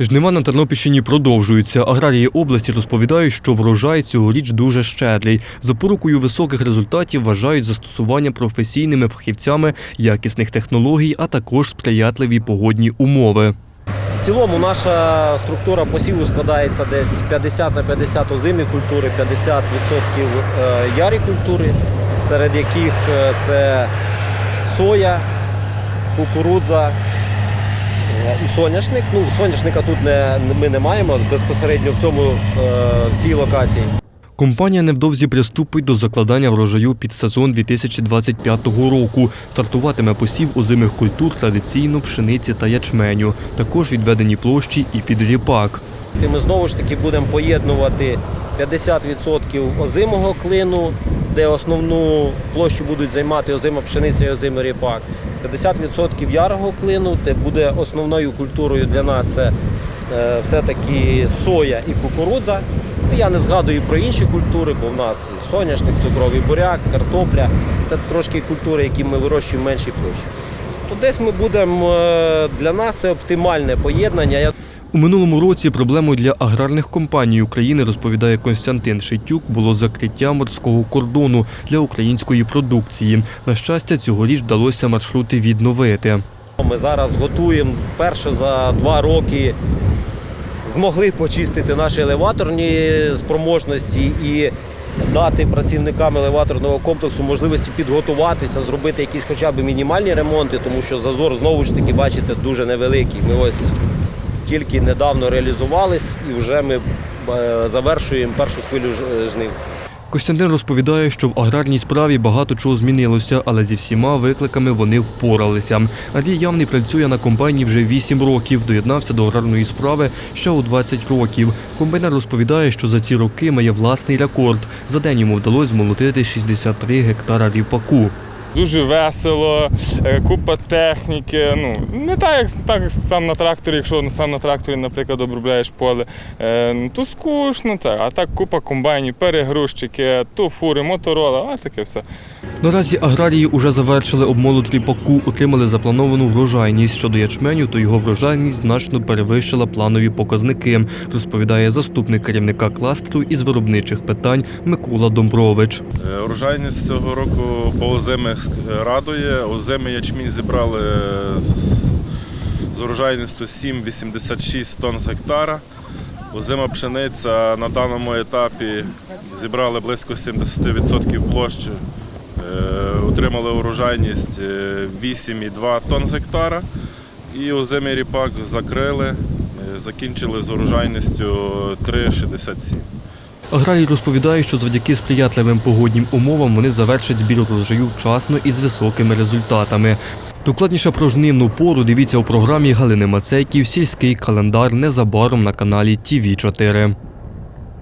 Жнива на Тернопільщині продовжуються. Аграрії області розповідають, що врожай цьогоріч дуже щедрий. Запорукою високих результатів вважають застосування професійними фахівцями якісних технологій, а також сприятливі погодні умови. В цілому наша структура посіву складається десь 50 на 50 озимі культури, 50% е, ярі культури, серед яких е, це соя, кукурудза і соняшник. Ну, соняшника тут не, ми не маємо безпосередньо в цьому е, в цій локації. Компанія невдовзі приступить до закладання врожаю під сезон 2025 року. Стартуватиме посів озимих культур традиційно пшениці та ячменю. Також відведені площі і під ріпак. Ми знову ж таки будемо поєднувати 50% озимого клину, де основну площу будуть займати озима пшениця і озимий ріпак. 50% ярого клину, де буде основною культурою для нас це е, все-таки соя і кукурудза. Ну, Я не згадую про інші культури, бо в нас і соняшник, цукровий буряк, картопля. Це трошки культури, які ми вирощуємо менші площі. То десь ми будемо е, для нас це оптимальне поєднання. У минулому році проблемою для аграрних компаній України, розповідає Константин Шитюк, було закриття морського кордону для української продукції. На щастя, цьогоріч вдалося маршрути відновити. Ми зараз готуємо перше за два роки. Змогли почистити наші елеваторні спроможності і дати працівникам елеваторного комплексу можливості підготуватися, зробити якісь хоча б мінімальні ремонти, тому що зазор знову ж таки, бачите, дуже невеликий. Ми ось тільки недавно реалізувались і вже ми е, завершуємо першу хвилю жнив. Костянтин розповідає, що в аграрній справі багато чого змінилося, але зі всіма викликами вони впоралися. Андрій Явний працює на комбайні вже 8 років, доєднався до аграрної справи ще у 20 років. Комбайнер розповідає, що за ці роки має власний рекорд. За день йому вдалося змолотити 63 гектара ріпаку. Дуже весело, е, купа техніки. Ну не так, як так сам на тракторі, якщо сам на тракторі, наприклад, обробляєш поле, е, ну, то скучно, так. а так купа комбайнів, перегрузчики, то фури, моторола, а таке все. Наразі аграрії уже завершили обмолот ріпаку, отримали заплановану врожайність. Щодо ячменю, то його врожайність значно перевищила планові показники, розповідає заступник керівника кластеру із виробничих питань Микола Домбрович. Е, Урожайність цього року по озимих е, радує. Озимий ячмінь зібрали з, з урожайністю 7,86 тонн з гектара. Озима пшениця на даному етапі зібрали близько 70% площі. Е, Отримали урожайність е, 8,2 тонн з гектара. І озимий ріпак закрили, е, закінчили з урожайністю 3,67. Аграрій розповідає, що завдяки сприятливим погоднім умовам вони завершать збір урожаю вчасно і з високими результатами. Докладніше про жнивну пору дивіться у програмі Галини Мацейків Сільський календар незабаром на каналі ТІВІ 4